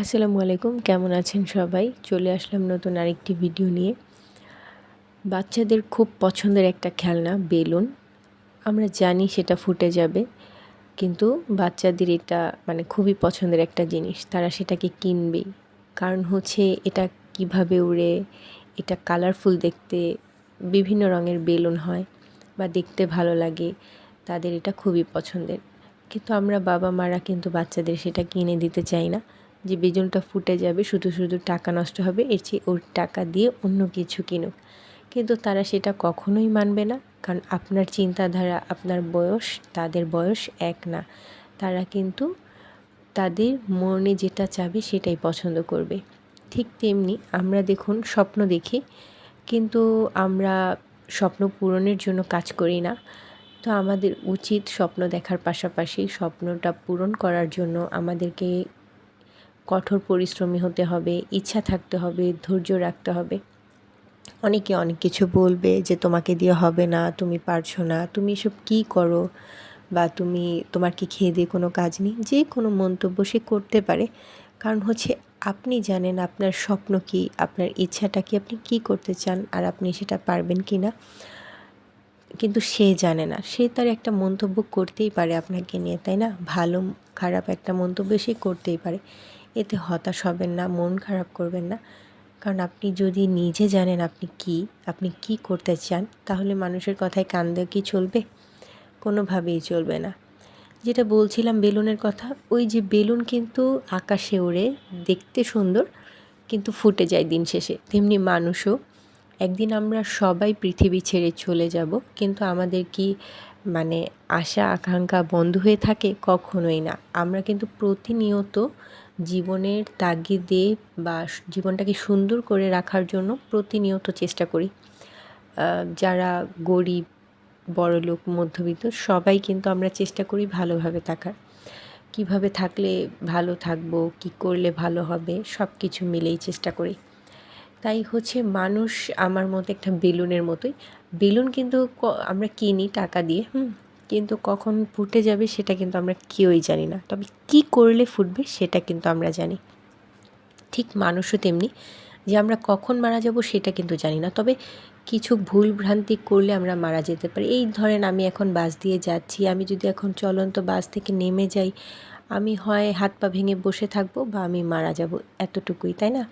আসসালামু আলাইকুম, কেমন আছেন সবাই? চলে আসলাম নতুন আরেকটি ভিডিও নিয়ে। বাচ্চাদের খুব পছন্দের একটা খেলনা, বেলুন। আমরা জানি সেটা ফুটে যাবে, কিন্তু বাচ্চাদের এটা মানে খুবই পছন্দের একটা জিনিস। তারা সেটাকে কিনবেই কারণ হচ্ছে এটা কীভাবে উড়ে, এটা কালারফুল দেখতে, বিভিন্ন রঙের বেলুন হয় বা দেখতে ভালো লাগে, তাদের এটা খুবই পছন্দের। কিন্তু আমরা বাবা মারা কিন্তু বাচ্চাদের সেটা কিনে দিতে চাই না। যে বেজনটা ফুটে যাবে, শুধু শুধু টাকা নষ্ট হবে, এর চেয়ে ওর টাকা দিয়ে অন্য কিছু কিনুক। কিন্তু তারা সেটা কখনোই মানবে না, কারণ আপনার চিন্তাধারা, আপনার বয়স, তাদের বয়স এক না। তারা কিন্তু তাদের মনে যেটা চাবে সেটাই পছন্দ করবে। ঠিক তেমনি আমরা দেখুন স্বপ্ন দেখি, কিন্তু আমরা স্বপ্ন পূরণের জন্য কাজ করি না। তো আমাদের উচিত স্বপ্ন দেখার পাশাপাশি স্বপ্নটা পূরণ করার জন্য আমাদেরকে কঠোর পরিশ্রমী হতে হবে, ইচ্ছা থাকতে হবে, ধৈর্য রাখতে হবে। অনেকে অনেক কিছু বলবে যে, তোমাকে দিয়ে হবে না, তুমি পারছ না, তুমি এসব কী করো? বা তুমি, তোমার কি খেয়ে দিয়ে কোনো কাজ নেই? যে কোনো মন্তব্য সে করতে পারে। কারণ হচ্ছে, আপনি জানেন আপনার স্বপ্ন কি, আপনার ইচ্ছাটা কি, আপনি কি করতে চান, আর আপনি সেটা পারবেন কি না। কিন্তু সে জানে না। সে তার একটা মন্তব্য করতেই পারে আপনাকে নিয়ে, তাই না? ভালো, খারাপ একটা মন্তব্য সে করতেই পারে। এতে হতাশ হবেন না, মন খারাপ করবেন না। কারণ আপনি যদি নিজে জানেন আপনি কি আপনি কি করতে চান, তাহলে মানুষের কথায় কান দিয়ে কি চলবে? কোনোভাবেই চলবে না। যেটা বলছিলাম বেলুনের কথা, ওই যে বেলুন কিন্তু আকাশে ওড়ে, দেখতে সুন্দর, কিন্তু ফুটে যায় দিন শেষে। তেমনি মানুষও, একদিন আমরা সবাই পৃথিবী ছেড়ে চলে যাব, কিন্তু আমাদের কি মানে আশা, আকাঙ্ক্ষা বন্ধ হয়ে থাকে? কখনোই না। আমরা কিন্তু প্রতিনিয়ত জীবনের তাগিদে বা জীবনটাকে সুন্দর করে রাখার জন্য প্রতিনিয়ত চেষ্টা করি। যারা গরিব, বড়লোক, মধ্যবিত্ত, সবাই কিন্তু আমরা চেষ্টা করি ভালোভাবে থাকার। কীভাবে থাকলে ভালো থাকব, কি করলে ভালো হবে সব কিছু মিলেই চেষ্টা করি। তাই হচ্ছে মানুষ আমার মতো একটা বেলুনের মতোই। বেলুন কিন্তু আমরা কিনি টাকা দিয়ে, হুম? কিন্তু কখন ফুটে যাবে সেটা কিন্তু আমরা কেউই জানি না। তবে কি করলে ফুটবে সেটা কিন্তু আমরা জানি। ঠিক মানুষও তেমনি, যে আমরা কখন মারা যাব সেটা কিন্তু জানি না। তবে কিছু ভুল ভ্রান্তি করলে আমরা মারা যেতে পারি। এই ধরেন আমি এখন বাস দিয়ে যাচ্ছি, আমি যদি এখন চলন্ত বাস থেকে নেমে যাই, আমি হয় হাত পা ভেঙে বসে থাকব বা আমি মারা যাব এতটুকুই, তাই না?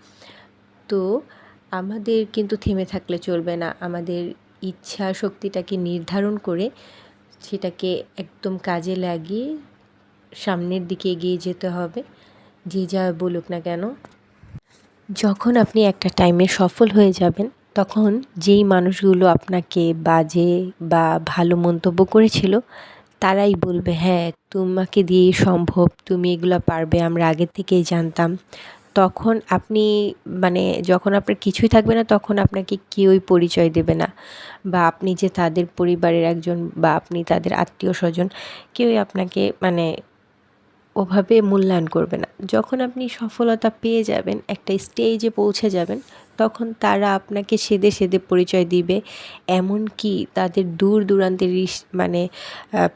তো আমাদের কিন্তু থেমে থাকলে চলবে না। আমাদের ইচ্ছা শক্তিটাকে নির্ধারণ করে সেটাকে একদম কাজে লাগিয়ে সামনের দিকে এগিয়ে যেতে হবে। যে যা বলুক না কেন। যখন আপনি একটা টাইমে সফল হয়ে যাবেন, তখন যেই মানুষগুলো আপনাকে বাজে বা ভালো মন্তব্য করেছিল, তারাই বলবে হ্যাঁ তোমাকে দিয়েই সম্ভব। তুমি এগুলো পারবে, আমরা আগে থেকেই জানতাম। তখন আপনি মানে যখন আপনার কিছুই থাকবে না, তখন আপনাকে কেউই পরিচয় দেবে না। বা আপনি যে তাদের পরিবারের একজন বা আপনি তাদের আত্মীয় স্বজন, কেউই আপনাকে মানে ওভাবে মূল্যায়ন করবে না। যখন আপনি সফলতা পেয়ে যাবেন, একটা স্টেজে পৌঁছে যাবেন, তখন তারা আপনাকে সেদে সেদে পরিচয় দিবে। এমন কি তাদের দূর দূরান্তের মানে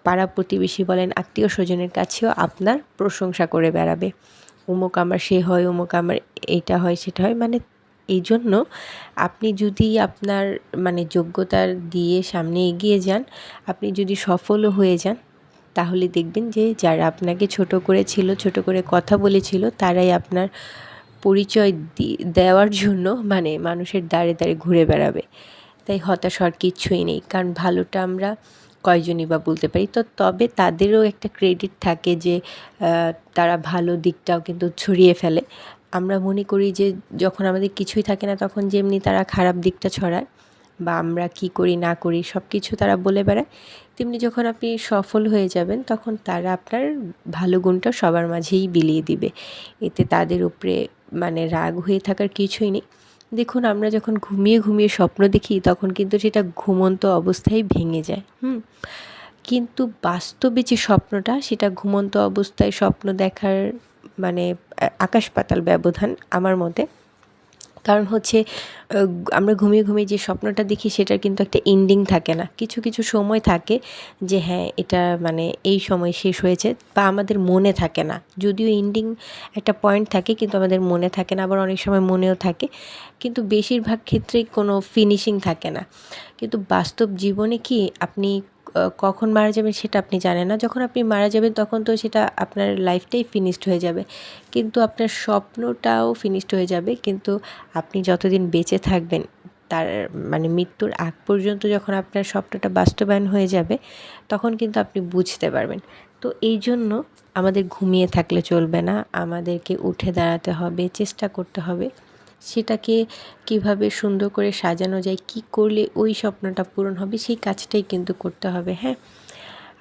পাড়া প্রতিবেশী বলেন আত্মীয় স্বজনের কাছেও আপনার প্রশংসা করে বেড়াবে। অমুক আমার সে হয়, অমুক আমার এটা হয়, সেটা হয়। মানে এই জন্য আপনি যদি আপনার মানে যোগ্যতার দিয়ে সামনে এগিয়ে যান, আপনি যদি সফলও হয়ে যান, তাহলে দেখবেন যে যারা আপনাকে ছোট করেছিল, ছোট করে কথা বলেছিল, তারাই আপনার পরিচয় দেওয়ার জন্য মানে মানুষের দাঁড়ে দাঁড়ে ঘুরে বেড়াবে। তাই হতাশ হওয়ার কিচ্ছুই নেই। কারণ ভালোটা আমরা কয়জনই বা বলতে পারি। তো তবে তাদেরও একটা ক্রেডিট থাকে যে তারা ভালো দিকটাও কিন্তু ছড়িয়ে ফেলে। আমরা মনে করি যে, যখন আমাদের কিছুই থাকে না, তখন যেমনি তারা খারাপ দিকটা ছড়ায় বা আমরা কি করি, না করি সব কিছু তারা বলে বেড়ায়। তেমনি যখন আপনি সফল হয়ে যাবেন, তখন তারা আপনার ভালো গুণটা সবার মাঝেই বিলিয়ে দিবে। এতে তাদের উপরে মানে রাগ হয়ে থাকার কিছুই নেই। দেখুন, আমরা যখন ঘুমিয়ে ঘুমিয়ে স্বপ্ন দেখি, তখন কিন্তু সেটা ঘুমন্ত অবস্থায় ভেঙে যায়। হুম? কিন্তু বাস্তবে যে স্বপ্নটা, সেটা ঘুমন্ত অবস্থায় স্বপ্ন দেখার মানে আকাশ পাতাল ব্যবধান আমার মতে কারণ হচ্ছে আমরা ঘুমিয়ে ঘুমিয়ে যে স্বপ্নটা দেখি সেটার কিন্তু একটা এন্ডিং থাকে না। কিছু কিছু সময় থাকে যে হ্যাঁ এটা মানে এই সময় শেষ হয়েছে বা আমাদের মনে থাকে না। যদিও এন্ডিং একটা পয়েন্ট থাকে কিন্তু আমাদের মনে থাকে না, আবার অনেক সময় মনেও থাকে। কিন্তু বেশিরভাগ ক্ষেত্রেই কোনো ফিনিশিং থাকে না। কিন্তু বাস্তব জীবনে কি আপনি কখন মারা যাবেন সেটা আপনি জানেন না। যখন আপনি মারা যাবেন তখন তো সেটা আপনার লাইফটাই ফিনিশড হয়ে যাবে। কিন্তু আপনার স্বপ্নটাও ফিনিশড হয়ে যাবে। কিন্তু আপনি যতদিন বেঁচে থাকবেন, তার মানে মৃত্যুর আগ পর্যন্ত যখন আপনার স্বপ্নটা বাস্তবায়ন হয়ে যাবে, তখন কিন্তু আপনি বুঝতে পারবেন। তো এই জন্য আমাদের ঘুমিয়ে থাকলে চলবে না। আমাদেরকে উঠে দাঁড়াতে হবে, চেষ্টা করতে হবে। সেটাকে কীভাবে সুন্দর করে সাজানো যায়, কি করলে ওই স্বপ্নটা পূরণ হবে, সেই কাজটাই কিন্তু করতে হবে হ্যাঁ?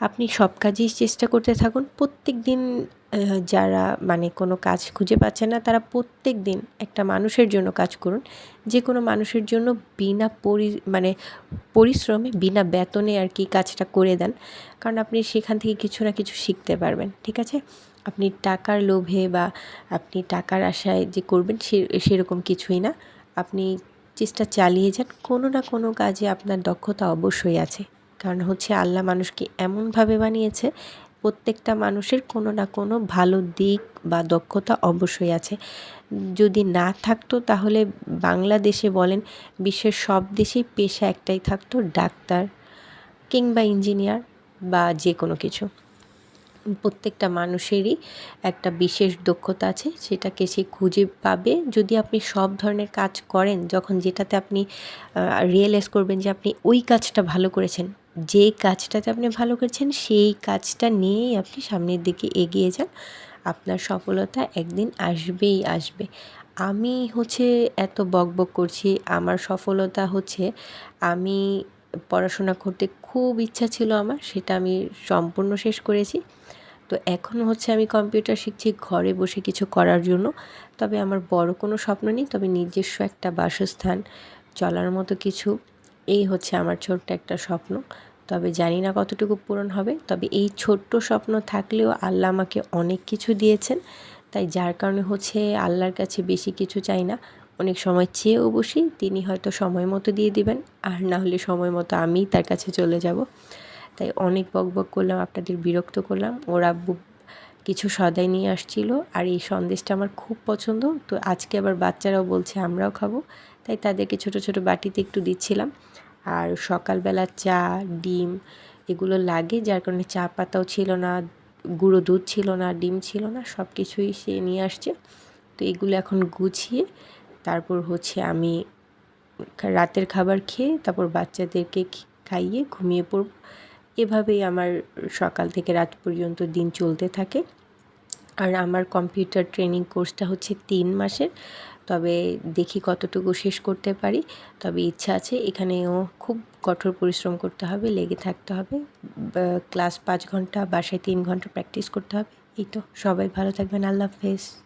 আপনি সব কাজেই চেষ্টা করতে থাকুন। প্রত্যেক দিন যারা মানে কোনো কাজ খুঁজে পাচ্ছে না, তারা প্রত্যেক দিন একটা মানুষের জন্য কাজ করুন। যে কোনো মানুষের জন্য বিনা পরি মানে পরিশ্রমে, বিনা বেতনে আর কি কাজটা করে দেন। কারণ আপনি সেখান থেকে কিছু না কিছু শিখতে পারবেন, ঠিক আছে? আপনি টাকার লোভে বা আপনি টাকার আশায় যে করবেন, সে, সেরকম কিছুই না। আপনি চেষ্টা চালিয়ে যান, কোনো না কোনো কাজে আপনার দক্ষতা অবশ্যই আছে। কারণ হচ্ছে আল্লাহ মানুষকে এমনভাবে বানিয়েছে প্রত্যেকটা মানুষের কোনো না কোনো ভালো দিক বা দক্ষতা অবশ্যই আছে। যদি না থাকতো তাহলে বাংলাদেশে বলেন, বিশ্বের সব দেশেই পেশা একটাই থাকতো ডাক্তার কিংবা ইঞ্জিনিয়ার বা যে কোনো কিছু। প্রত্যেকটা মানুষেরই একটা বিশেষ দক্ষতা আছে, সেটাকে সে খুঁজে পাবে। যদি আপনি সব ধরনের কাজ করেন, যখন যেটাতে আপনি রিয়েলাইজ করবেন যে আপনি ওই কাজটা ভালো করেছেন যে কাজটাতে আপনি ভালো করেছেন, সেই কাজটা নিয়েই আপনি সামনের দিকে এগিয়ে যান। আপনার সফলতা একদিন আসবেই আসবে। আমি হচ্ছে এত বকবক করছি, আমার সফলতা হচ্ছে আমি পড়াশোনা করতে খুব ইচ্ছা ছিল আমার, সেটা আমি সম্পূর্ণ শেষ করেছি। তো এখন হচ্ছে আমি কম্পিউটার শিখছি ঘরে বসে কিছু করার জন্য। তবে আমার বড় কোনো স্বপ্ন নেই, তবে নিজস্ব একটা বাসস্থান, চলার মতো কিছু। এই হচ্ছে আমার ছোট্ট একটা স্বপ্ন। তবে জানি না কতটুকু পূরণ হবে। তবে এই ছোট্ট স্বপ্ন থাকলেও আল্লাহ আমাকে অনেক কিছু দিয়েছেন। তাই যার কারণে হচ্ছে আল্লাহর কাছে বেশি কিছু চাই না। অনেক সময় চেয়েও বসি, তিনি হয়তো সময় মতো দিয়ে দিবেন, আর না হলে সময় মতো আমিই তার কাছে চলে যাব। তাই অনেক বক বক করলাম, আপনাদের বিরক্ত করলাম। ওর কিছু সদাই নিয়ে আসছিল। আর এই সন্দেশটা আমার খুব পছন্দ। তো আজকে আবার বাচ্চারাও বলছে আমরাও খাব। তাই তাদেরকে ছোট ছোট বাটিতে একটু দিচ্ছিলাম। আর সকালবেলা চা, ডিম এগুলো লাগে। যার কারণে চা পাতাও ছিল না, গুঁড়ো দুধ ছিল না, ডিম ছিল না সব কিছুই সে নিয়ে আসছে। তো এগুলো এখন গুছিয়ে তারপর হচ্ছে আমি রাতের খাবার খেয়ে তারপর বাচ্চাদেরকে খাইয়ে ঘুমিয়ে পড়ব। এভাবেই আমার সকাল থেকে রাত পর্যন্ত দিন চলতে থাকে। আর আমার কম্পিউটার ট্রেনিং কোর্সটা হচ্ছে তিন মাসের। তবে দেখি কতটুকু শেষ করতে পারি। তবে ইচ্ছা আছে, এখানেও খুব কঠোর পরিশ্রম করতে হবে, লেগে থাকতে হবে। ক্লাস পাঁচ ঘণ্টা, বাসায় তিন ঘণ্টা প্র্যাকটিস করতে হবে। এই তো, সবাই ভালো থাকবেন, আল্লাহ হাফেজ।